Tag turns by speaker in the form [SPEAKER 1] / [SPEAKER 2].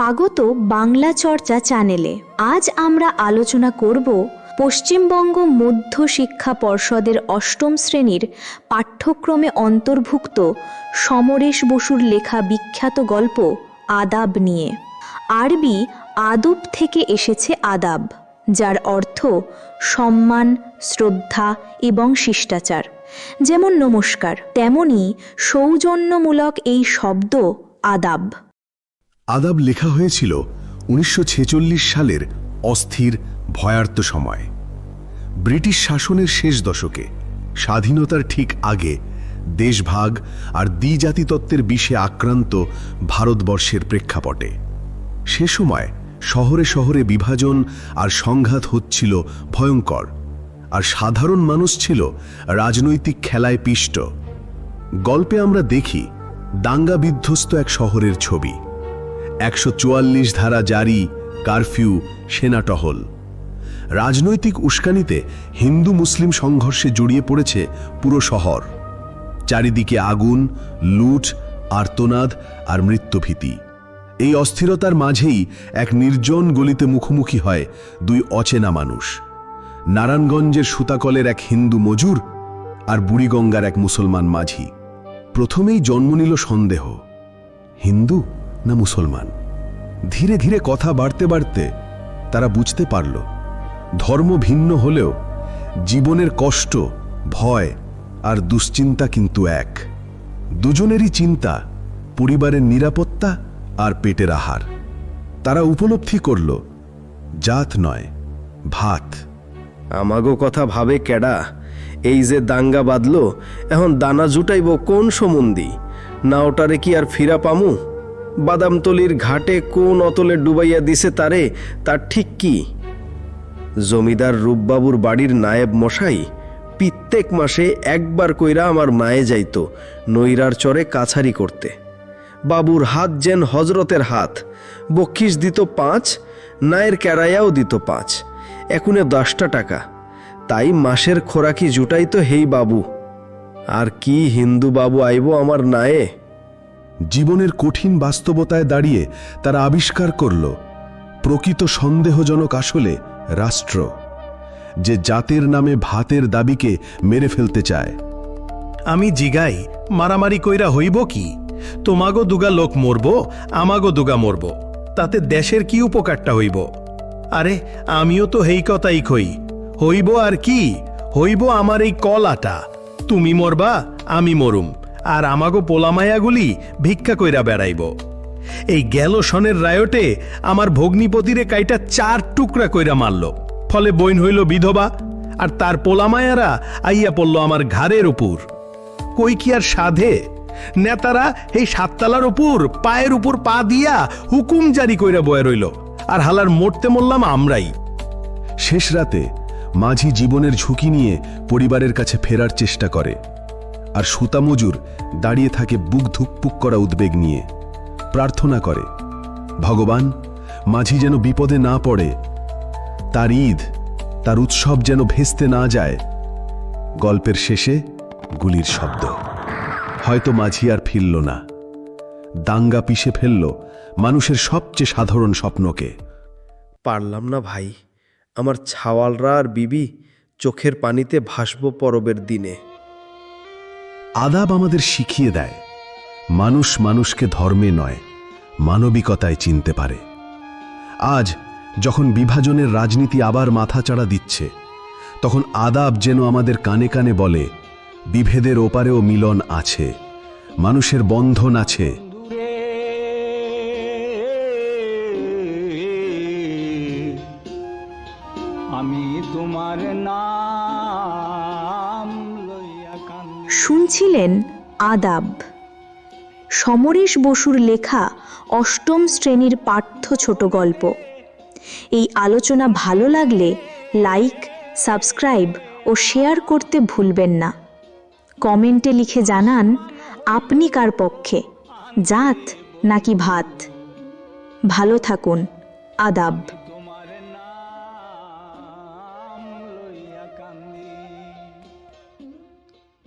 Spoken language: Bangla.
[SPEAKER 1] স্বাগত বাংলা চর্চা চ্যানেলে। আজ আমরা আলোচনা করব পশ্চিমবঙ্গ মধ্য শিক্ষা পর্ষদের অষ্টম শ্রেণির পাঠ্যক্রমে অন্তর্ভুক্ত সমরেশ বসুর লেখা বিখ্যাত গল্প আদাব নিয়ে। আরবি আদব থেকে এসেছে আদাব, যার অর্থ সম্মান, শ্রদ্ধা এবং শিষ্টাচার। যেমন নমস্কার, তেমনি সৌজন্যমূলক এই শব্দ আদাব।
[SPEAKER 2] আদাব লেখা হয়েছিল উনিশশো ছেচল্লিশ সালের অস্থির, ভয়ার্ত সময়। ব্রিটিশ শাসনের শেষ দশকে, স্বাধীনতার ঠিক আগে, দেশভাগ আর দ্বিজাতিতত্ত্বের বিষে আক্রান্ত ভারতবর্ষের প্রেক্ষাপটে। সে সময় শহরে শহরে বিভাজন আর সংঘাত হচ্ছিল ভয়ঙ্কর, আর সাধারণ মানুষ ছিল রাজনৈতিক খেলায় পিষ্ট। গল্পে আমরা দেখি দাঙ্গা বিধ্বস্ত এক শহরের ছবি। একশো চুয়াল্লিশ ধারা জারি, কারফিউ, সেনা টহল। রাজনৈতিক উস্কানিতে হিন্দু মুসলিম সংঘর্ষে জড়িয়ে পড়েছে পুরো শহর। চারিদিকে আগুন, লুট, আর্তনাদ আর মৃত্যুভীতি। এই অস্থিরতার মাঝেই এক নির্জন গলিতে মুখোমুখি হয় দুই অচেনা মানুষ। নারায়ণগঞ্জের সুতাকলের এক হিন্দু মজুর আর বুড়িগঙ্গার এক মুসলমান মাঝি। প্রথমেই জন্ম নিল সন্দেহ। হিন্দু? না মুসলমান। ধীরে ধীরে কথা বাড়তে বাড়তে তারা বুঝতে পারল, ধর্ম ভিন্ন হলেও জীবনের কষ্ট, ভয় আর দুশ্চিন্তা কিন্তু এক। দুজনেরই চিন্তা পরিবারের নিরাপত্তা আর পেটের আহার। তারা উপলব্ধি করল, জাত নয়, ভাত।
[SPEAKER 3] আমাগো কথা ভাবে কেডা, এই যে দাঙ্গা বাঁধলো, এখন দানা জুটাইব কোন সমন্দি? না ওটারে কি আর ফিরা পামু? বাদামতলির ঘাটে কোন অতলে ডুবাইয়া দিছে তারে তার ঠিক কি? জমিদার রূপবাবুর বাড়ির নায়েব মশাই প্রত্যেক মাসে একবার কইরা আমার মায়ে যাইত, নৈরার চরে কাছারি করতে। বাবুর হাত যেন হজরতের হাত, বক্ষিস দিত পাঁচ, নায়ের কেরায়াও দিত পাঁচ, একুনে দশটা টাকা। তাই মাসের খোরাকি জুটাইতো হেই বাবু। আর কি হিন্দু বাবু আইব আমার নায়ে?
[SPEAKER 2] জীবনের কঠিন বাস্তবতায় দাঁড়িয়ে তারা আবিষ্কার করল প্রকৃত সন্দেহজনক আসলে রাষ্ট্র, যে জাতের নামে ভাতের দাবিকে মেরে ফেলতে চায়।
[SPEAKER 4] আমি জিগাই, মারামারি কইরা হইব কি? তোমাগো দুগা লোক মরব, আমাগো দুগা মরব, তাতে দেশের কি উপকারটা হইব? আরে, আমিও তো হেই কথাই কই, হইব আর কি? হইব আমার এই কলাটা, তুমি মরবা, আমি মরুম। আর আমাগো পোলামায়াগুলি ভিক্ষা কইরা বেড়াইব। এই গেল সনের রায়টে আমার ভগ্নিপতিরে কাইটা চার টুকরা কইরা মারল। ফলে বইন হইল বিধবা, আর তার পোলামায়ারা আইয়া পড়ল আমার ঘাড়ের উপর। কই কি আর সাধে? নেতারা এই সাততালার উপর, পায়ের উপর পা দিয়া হুকুম জারি কইরা বয়ে রইল, আর হালার মরতে মরলাম আমরাই।
[SPEAKER 2] শেষ রাতে মাঝি জীবনের ঝুঁকি নিয়ে পরিবারের কাছে ফেরার চেষ্টা করে। আর সুতা মজুর দাঁড়িয়ে থাকে বুক ধুকপুক করা উদ্বেগ নিয়ে। প্রার্থনা করে, ভগবান, মাঝি যেন বিপদে না পড়ে, তার ঈদ, তার উৎসব যেন ভেস্তে না যায়। গল্পের শেষে গুলির শব্দ। হয়তো মাঝি আর ফিরল না। দাঙ্গা পিষে ফেলল মানুষের সবচেয়ে সাধারণ স্বপ্নকে।
[SPEAKER 3] পারলাম না ভাই, আমার ছাওয়ালরা আর বিবি চোখের পানিতে ভাসব পরবের দিনে।
[SPEAKER 2] আদাব আমাদের শিখিয়ে দেয়। মানুষ মানুষকে ধর্মে নয়, মানবিকতায় চিনতে পারে। আজ যখন বিভাজনের রাজনীতি আবার মাথাচাড়া দিচ্ছে, তখন আদাব যেন আমাদের কানে কানে বলে, বিভেদের ওপারেও মিলন আছে, মানুষের বন্ধন আছে।
[SPEAKER 5] আমি তোমার নাম
[SPEAKER 1] শুনছিলেন আদাব। সমরেশ বসুর লেখা অষ্টম শ্রেণির পাঠ্য ছোট গল্প। এই আলোচনা ভালো লাগলে লাইক, সাবস্ক্রাইব ও শেয়ার করতে ভুলবেন না। কমেন্টে লিখে জানান, আপনি কার পক্ষে? জাত নাকি ভাত? ভালো থাকুন, আদাব।